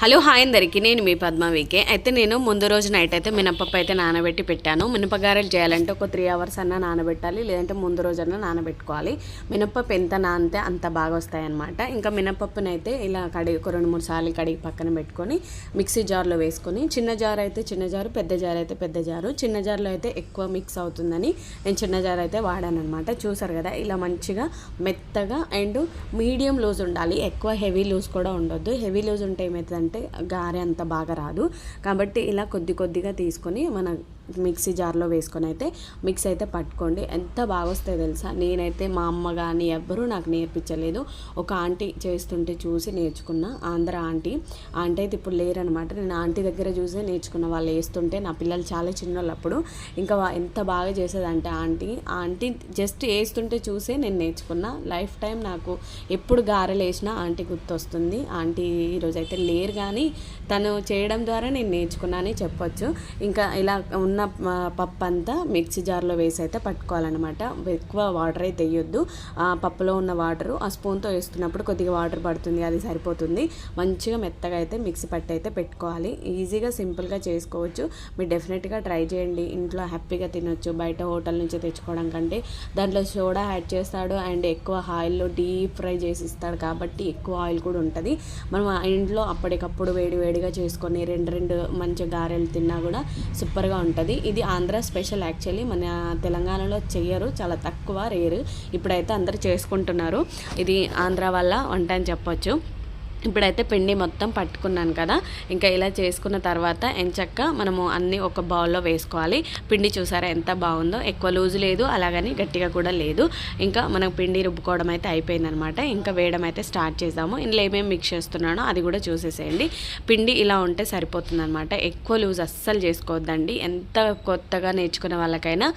Hello hi అందరికీ. నేను మీ పద్మవీకే అయితే నేను ముందు రోజు నైట్ అయితే మినపప్పు అయితే నానబెట్టి పెట్టాను. మినపగారెలు చేయాలంటే ఒక త్రీ అవర్స్ అన్నా నానబెట్టాలి లేదంటే ముందు రోజు అన్నా నానబెట్టుకోవాలి. మినపప్పు ఎంత నానితే అంత బాగా వస్తాయన్నమాట. ఇంకా మినపప్పుని అయితే ఇలా కడిగి ఒక రెండు మూడు సార్లు కడిగి పక్కన పెట్టుకొని మిక్సీ జార్లో వేసుకొని చిన్న జార్ అయితే చిన్న జారు పెద్ద జార్ అయితే పెద్ద జారు. చిన్న జార్లో అయితే ఎక్కువ మిక్స్ అవుతుందని నేను చిన్న జార్ అయితే వాడాను అనమాట చూసారు కదా ఇలా మంచిగా మెత్తగా అండ్ మీడియం లూజ్ ఉండాలి. ఎక్కువ హెవీ లూజ్ కూడా ఉండొద్దు. హెవీ లూజ్ ఉంటే ఏమవుతుందంటే అంటే గారె అంత బాగా రాదు. కాబట్టి ఇలా కొద్ది కొద్దిగా తీసుకొని మన మిక్సీ జార్లో వేసుకొని అయితే మిక్స్ అయితే పట్టుకోండి. ఎంత బాగా వస్తాయి తెలుసా? నేనైతే మా అమ్మ కానీ ఎవ్వరూ నాకు నేర్పించలేదు. ఒక ఆంటీ చేస్తుంటే చూసి నేర్చుకున్న. ఆంధ్ర ఆంటీ. ఆంటీ అయితే ఇప్పుడు లేరనమాట. నేను ఆంటీ దగ్గర చూసే నేర్చుకున్న. వాళ్ళు వేస్తుంటే నా పిల్లలు చాలా చిన్నోళ్ళప్పుడు. ఇంకా ఎంత బాగా చేసేదంటే ఆంటీ. ఆంటీ జస్ట్ వేస్తుంటే చూసే నేను నేర్చుకున్న. లైఫ్ టైం నాకు ఎప్పుడు గారెలు వేసినా ఆంటీ గుర్తొస్తుంది. ఆంటీ ఈరోజు అయితే లేరు కానీ తను చేయడం ద్వారా నేను నేర్చుకున్నానని చెప్పొచ్చు. ఇంకా ఇలా ఉన్న ఉన్న పప్పు అంతా మిక్సీ జార్లో వేసి అయితే పట్టుకోవాలన్నమాట. ఎక్కువ వాటర్ అయితే వేయొద్దు ఆ పప్పులో ఉన్న వాటర్ ఆ స్పూన్తో వేస్తున్నప్పుడు కొద్దిగా వాటర్ పడుతుంది అది సరిపోతుంది. మంచిగా మెత్తగా అయితే మిక్సీ పట్టి అయితే పెట్టుకోవాలి. ఈజీగా సింపుల్గా చేసుకోవచ్చు. మీరు డెఫినెట్గా ట్రై చేయండి. ఇంట్లో హ్యాపీగా తినొచ్చు. బయట హోటల్ నుంచి తెచ్చుకోవడం కంటే దాంట్లో సోడా యాడ్ చేస్తాడు అండ్ ఎక్కువ ఆయిల్లో డీప్ ఫ్రై చేసి ఇస్తాడు కాబట్టి ఎక్కువ ఆయిల్ కూడా ఉంటుంది. మనం ఆ ఇంట్లో అప్పటికప్పుడు వేడి వేడిగా చేసుకొని రెండు రెండు మంచి గారెలు తిన్నా కూడా సూపర్గా ఉంటుంది. ఇది ఆంధ్ర స్పెషల్ యాక్చువల్లీ. మన తెలంగాణలో చెయ్యరు. చాలా తక్కువ రేరు. ఇప్పుడైతే అందరు చేసుకుంటున్నారు. ఇది ఆంధ్ర వల్ల వంట అని చెప్పొచ్చు. ఇప్పుడైతే పిండి మొత్తం పట్టుకున్నాను కదా. ఇంకా ఇలా చేసుకున్న తర్వాత ఎంచక్క మనము అన్నీ ఒక బౌల్లో వేసుకోవాలి. పిండి చూసారా ఎంత బాగుందో. ఎక్కువ లూజు లేదు అలాగని గట్టిగా కూడా లేదు. ఇంకా మనకు పిండి రుబ్బుకోవడం అయితే అయిపోయిందనమాట. ఇంకా వేయడం అయితే స్టార్ట్ చేద్దాము ఇందులో ఏమేమి మిక్స్ చేస్తున్నానో అది కూడా చూసేసేయండి. పిండి ఇలా ఉంటే సరిపోతుందనమాట. ఎక్కువ లూజ్ అస్సలు చేసుకోవద్దండి. ఎంత కొత్తగా నేర్చుకునే వాళ్ళకైనా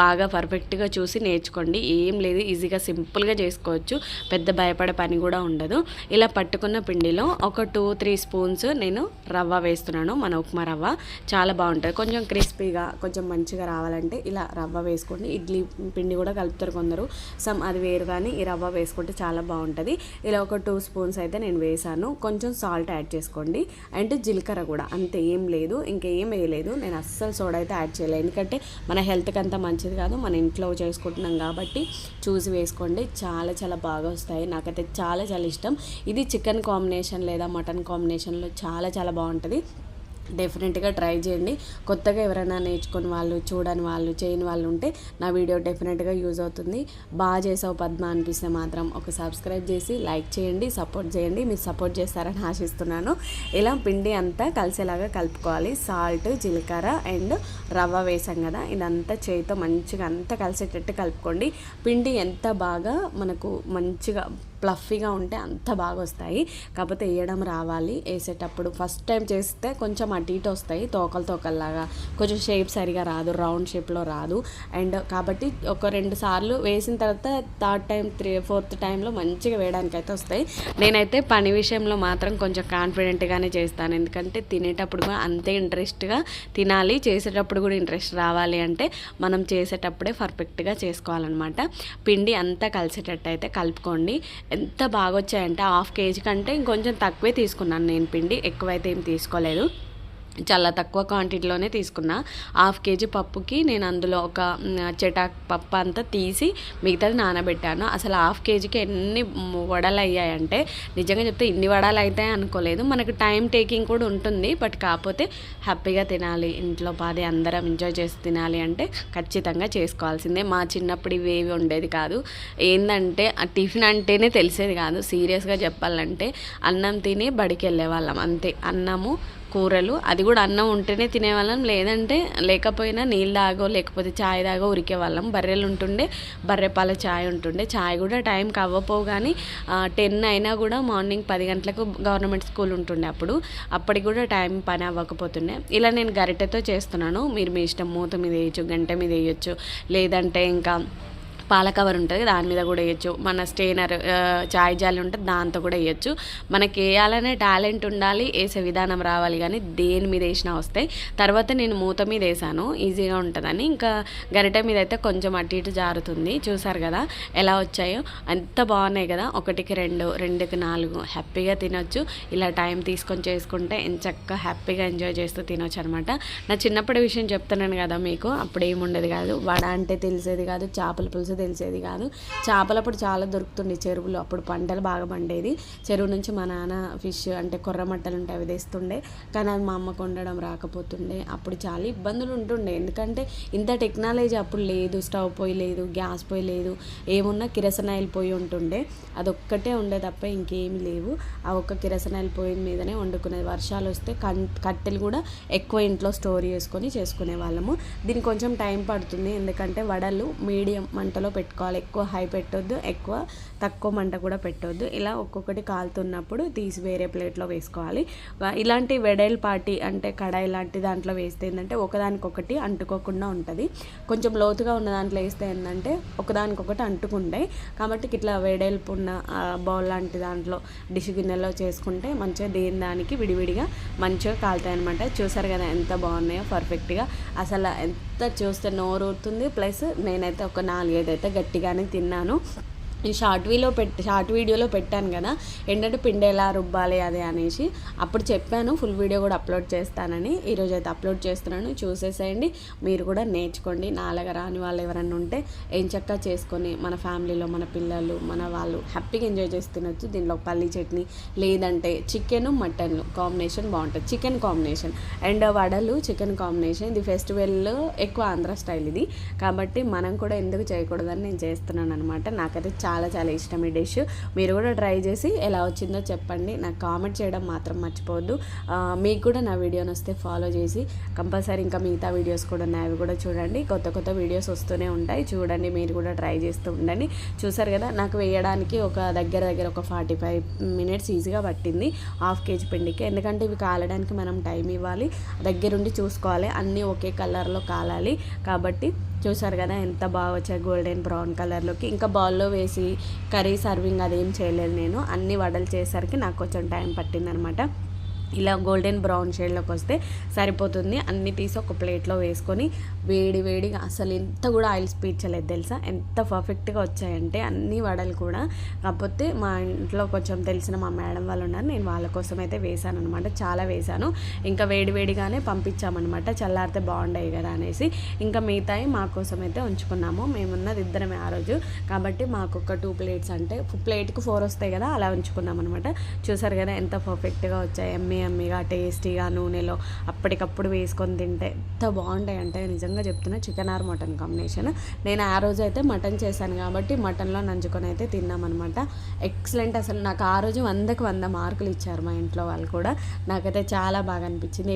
బాగా పర్ఫెక్ట్గా చూసి నేర్చుకోండి. ఏం లేదు ఈజీగా సింపుల్గా చేసుకోవచ్చు. పెద్ద భయపడే పని కూడా ఉండదు. ఇలా పట్టుకున్న పిండిలో ఒక టూ త్రీ స్పూన్స్ నేను రవ్వ వేస్తున్నాను మన ఉప్మా రవ్వ. చాలా బాగుంటుంది. కొంచెం క్రిస్పీగా కొంచెం మంచిగా రావాలంటే ఇలా రవ్వ వేసుకోండి. ఇడ్లీ పిండి కూడా కలుపుతారు కొందరు. సమ్ అది వేరు కానీ ఈ రవ్వ వేసుకుంటే చాలా బాగుంటుంది. ఇలా ఒక టూ స్పూన్స్ అయితే నేను వేసాను కొంచెం సాల్ట్ యాడ్ చేసుకోండి. అండ్ జీలకర్ర కూడా. అంతే ఏం లేదు. ఇంకేం వేయలేదు. నేను అస్సలు సోడా అయితే యాడ్ చేయలేదు. ఎందుకంటే మన హెల్త్కి అంత మంచిది కాదు. మన ఇంట్లో చేసుకుంటున్నాం కాబట్టి చూసి వేసుకోండి. చాలా చాలా బాగా వస్తాయి. నాకైతే చాలా చాలా ఇష్టం. ఇది చికెన్ కాంబినేషన్ కాంబినేషన్ లేదా మటన్ కాంబినేషన్లో చాలా చాలా బాగుంటుంది. డెఫినెట్గా ట్రై చేయండి. కొత్తగా ఎవరైనా నేర్చుకుని వాళ్ళు చూడని వాళ్ళు చేయని వాళ్ళు ఉంటే నా వీడియో డెఫినెట్గా యూజ్ అవుతుంది. బాగా చేసావు పద్మ అనిపిస్తే మాత్రం ఒక సబ్స్క్రైబ్ చేసి లైక్ చేయండి సపోర్ట్ చేయండి. మీరు సపోర్ట్ చేస్తారని ఆశిస్తున్నాను. ఇలా పిండి అంతా కలిసేలాగా కలుపుకోవాలి. సాల్ట్ జీలకర్ర అండ్ రవ్వ వేసాం కదా ఇదంతా చేయితో మంచిగా అంతా కలిసేటట్టు కలుపుకోండి. పిండి ఎంత బాగా మనకు మంచిగా ప్లఫీగా ఉంటే అంత బాగా వస్తాయి కాకపోతే వేయడం రావాలి. వేసేటప్పుడు ఫస్ట్ టైం చేస్తే కొంచెం అటు ఇటు వస్తాయి. తోకలు తోకల్లాగా కొంచెం షేప్ సరిగా రాదు. రౌండ్ షేప్లో రాదు. అండ్ కాబట్టి ఒక రెండు సార్లు వేసిన తర్వాత థర్డ్ టైం త్రీ ఫోర్త్ టైంలో మంచిగా వేయడానికి అయితే వస్తాయి. నేనైతే పని విషయంలో మాత్రం కొంచెం కాన్ఫిడెంట్గానే చేస్తాను. ఎందుకంటే తినేటప్పుడు కూడా అంతే ఇంట్రెస్ట్గా తినాలి. చేసేటప్పుడు కూడా ఇంట్రెస్ట్ రావాలి అంటే మనం చేసేటప్పుడే పర్ఫెక్ట్గా చేసుకోవాలన్నమాట. పిండి అంతా కలిసేటట్టు అయితే కలుపుకోండి. ఎంత బాగా వచ్చాయంటే హాఫ్ కేజీ కంటే ఇంకొంచెం తక్కువే తీసుకున్నాను నేను పిండి. ఎక్కువైతే ఏం తీసుకోలేదు. చాలా తక్కువ క్వాంటిటీలోనే తీసుకున్నా. హాఫ్ కేజీ పప్పుకి నేను అందులో ఒక చెటాక్ పప్పు అంతా తీసి మిగతాది నానబెట్టాను. అసలు హాఫ్ కేజీకి ఎన్ని వడలు అయ్యాయంటే నిజంగా చెప్తే ఇన్ని వడలు అవుతాయి అనుకోలేదు. మనకు టైం టేకింగ్ కూడా ఉంటుంది. బట్ కాకపోతే హ్యాపీగా తినాలి. ఇంట్లో పాది అందరం ఎంజాయ్ చేసి తినాలి అంటే ఖచ్చితంగా చేసుకోవాల్సిందే. మా చిన్నప్పుడు ఇవేవి ఉండేది కాదు. ఏంటంటే ఆ టిఫిన్ అంటేనే తెలిసేది కాదు. సీరియస్గా చెప్పాలంటే అన్నం తిని బడికి వెళ్ళేవాళ్ళం అంతే. అన్నము కూరలు అది కూడా అన్నం ఉంటేనే తినేవాళ్ళం. లేదంటే లేకపోయినా నీళ్ళు తాగో లేకపోతే చాయ్ తాగో ఉరికే వాళ్ళం బర్రెలు ఉంటుండే బర్రె పాల చాయ్ ఉంటుండే. చాయ్ కూడా టైంకి అవ్వపోవు కానీ టెన్ అయినా కూడా మార్నింగ్ పది గంటలకు గవర్నమెంట్ స్కూల్ ఉంటుండే అప్పుడు. అప్పటికి కూడా టైం పని అవ్వకపోతుండే. ఇలా నేను గరిటెతో చేస్తున్నాను. మీరు మీ ఇష్టం మూత మీద వేయచ్చు గంట మీద వేయచ్చు. లేదంటే ఇంకా పాల కవర్ ఉంటుంది దాని మీద కూడా వేయచ్చు. మన స్టేనర్ చాయ్ జాలి ఉంటుంది దాంతో కూడా వేయచ్చు. మనకి వేయాలనే టాలెంట్ ఉండాలి వేసే విధానం రావాలి కానీ దేని మీద వేసినా వస్తాయి. తర్వాత నేను మూత మీద వేసాను ఈజీగా ఉంటుందని. ఇంకా గరిటె మీద అయితే కొంచెం అటు ఇటు జారుతుంది. చూసారు కదా ఎలా వచ్చాయో? ఎంత బాగున్నాయి కదా. ఒకటికి రెండు రెండుకి నాలుగు. హ్యాపీగా తినొచ్చు. ఇలా టైం తీసుకొని చేసుకుంటే ఎంచక్క హ్యాపీగా ఎంజాయ్ చేస్తూ తినొచ్చు అనమాట నా చిన్నప్పటి విషయం చెప్తున్నాను కదా మీకు. అప్పుడు ఏముండేది కాదు. వడ అంటే తెలిసేది కాదు. చేపల పులుసు తెలిసేది కాదు. చేపలు అప్పుడు చాలా దొరుకుతుండే చెరువులు. అప్పుడు పంటలు బాగా పండేది. చెరువు నుంచి మా నాన్న ఫిష్ అంటే కొర్రమట్టలు ఉంటాయి అవి తెస్తుండే. కానీ అది మా అమ్మకు వండడం రాకపోతుండే. అప్పుడు చాలా ఇబ్బందులు ఉంటుండే. ఎందుకంటే ఇంత టెక్నాలజీ అప్పుడు లేదు. స్టవ్ పొయ్యి లేదు గ్యాస్ పొయ్యి లేదు. ఏమున్నా కిరసనాయిల్ పొయ్యి ఉంటుండే. అదొక్కటే ఉండే తప్ప ఇంకేమి లేవు. ఆ ఒక్క కిరసనాయిల్ పొయ్యి మీదనే వండుకునేది. వర్షాలు వస్తే కన్ కట్టెలు కూడా ఎక్కువ ఇంట్లో స్టోర్ చేసుకొని చేసుకునే వాళ్ళము దీనికి కొంచెం టైం పడుతుంది. ఎందుకంటే వడలు మీడియం మంటలు పెట్టుకోవాలి. ఎక్కువ హై పెట్టొద్దు ఎక్కువ తక్కువ మంట కూడా పెట్టొద్దు. ఇలా ఒక్కొక్కటి కాలుతున్నప్పుడు తీసి వేరే ప్లేట్లో వేసుకోవాలి. ఇలాంటి వెడల్పాటి అంటే కడాయి లాంటి దాంట్లో వేస్తే ఏంటంటే ఒకదానికొకటి అంటుకోకుండా ఉంటుంది. కొంచెం లోతుగా ఉన్న దాంట్లో వేస్తే ఏంటంటే ఒకదానికొకటి అంటుకుండే. కాబట్టి ఇట్లా వెడల్పు ఉన్న బౌల్ లాంటి దాంట్లో డిష్ గిన్నెలో చేసుకుంటే మంచిగా దేని దానికి విడివిడిగా మంచిగా కాలుతాయి అనమాట చూసారు కదా ఎంత బాగున్నాయో పర్ఫెక్ట్గా. అసలు ఎంత చూస్తే నోరు ఊరుతుంది ప్లస్ నేనైతే ఒక నాలుగైదు అయితే గట్టిగానే తిన్నాను. ఈ షార్ట్ వీలో పెట్టి షార్ట్ వీడియోలో పెట్టాను కదా ఏంటంటే పిండి ఎలా రుబ్బాలి అది అనేసి. అప్పుడు చెప్పాను ఫుల్ వీడియో కూడా అప్లోడ్ చేస్తానని. ఈరోజు అయితే అప్లోడ్ చేస్తున్నాను చూసేసేయండి. మీరు కూడా నేర్చుకోండి. నాలుగ రాని వాళ్ళు ఎవరైనా ఉంటే ఏం చక్కగా చేసుకొని మన ఫ్యామిలీలో మన పిల్లలు మన వాళ్ళు హ్యాపీగా ఎంజాయ్ చేసి తినొచ్చు. దీనిలో పల్లీ చట్నీ లేదంటే చికెన్ మటన్ కాంబినేషన్ బాగుంటుంది. Chicken combination. అండ్ వడలు చికెన్ కాంబినేషన్. ఇది ఫెస్టివల్లో ఎక్కువ ఆంధ్ర స్టైల్ ఇది. కాబట్టి మనం కూడా ఎందుకు చేయకూడదని నేను చేస్తున్నాను అనమాట నాకైతే చాలా చాలా చాలా ఇష్టం ఈ డిష్. మీరు కూడా ట్రై చేసి ఎలా వచ్చిందో చెప్పండి. నాకు కామెంట్ చేయడం మాత్రం మర్చిపోవద్దు. మీకు కూడా నా వీడియోని వస్తే ఫాలో చేసి కంపల్సరీ ఇంకా మిగతా వీడియోస్ కూడా ఉన్నాయి. అవి కూడా చూడండి. కొత్త కొత్త వీడియోస్ వస్తూనే ఉంటాయి. చూడండి మీరు కూడా ట్రై చేస్తూ ఉండండి. చూసారు కదా నాకు వేయడానికి ఒక దగ్గర దగ్గర ఒక ఫార్టీ ఫైవ్ మినిట్స్ ఈజీగా పట్టింది. హాఫ్ కేజీ పిండికి. ఎందుకంటే ఇవి కాలడానికి మనం టైం ఇవ్వాలి. దగ్గరుండి చూసుకోవాలి. అన్నీ ఒకే కలర్లో కాలాలి. కాబట్టి చూసారు కదా ఎంత బాగా వచ్చాయి గోల్డెన్ బ్రౌన్ కలర్లోకి ఇంకా బౌల్లో వేసి కర్రీ సర్వింగ్ అదేం చేయలేదు నేను. అన్ని వడలు చేసరికి నాకు కొంచెం టైం పట్టిందనమాట. ఇలా గోల్డెన్ బ్రౌన్ షేడ్లోకి వస్తే సరిపోతుంది. అన్ని తీసి ఒక ప్లేట్లో వేసుకొని వేడి వేడిగా అసలు ఎంత కూడా ఆయిల్ పీల్చలేదు తెలుసా? ఎంత పర్ఫెక్ట్గా వచ్చాయంటే అన్ని వడలు కూడా. కాకపోతే మా ఇంట్లో కొంచెం తెలిసిన మా మేడం వాళ్ళు ఉన్నారు. నేను వాళ్ళ కోసం అయితే వేసాను అనమాట చాలా వేసాను ఇంకా వేడి వేడిగానే పంపించామన్నమాట. చల్లారితే బాగుండేవి కదా అనేసి. ఇంకా మిగతాయి మా కోసం అయితే ఉంచుకున్నాము. మేమున్నది ఇద్దరమే ఆ రోజు. కాబట్టి మాకు ఒక టూ ప్లేట్స్ అంటే ప్లేట్కి ఫోర్ వస్తాయి కదా అలా ఉంచుకున్నాం అనమాట చూసారు కదా ఎంత పర్ఫెక్ట్గా వచ్చాయి. ఎమ్మి యమ్మీగా టేస్టీగా నూనెలో అప్పటికప్పుడు వేసుకొని తింటే ఎంత బాగుంటాయి అంటే నిజంగా చెప్తున్నా చికెన్ ఆర్ మటన్ కాంబినేషన్. నేను ఆ రోజు అయితే మటన్ చేశాను కాబట్టి మటన్లో నంచుకొని అయితే తిన్నామన్నమాట. ఎక్సలెంట్ అసలు నాకు ఆ రోజు వందకు వంద మార్కులు ఇచ్చారు మా ఇంట్లో వాళ్ళు కూడా. నాకైతే చాలా బాగా అనిపించింది.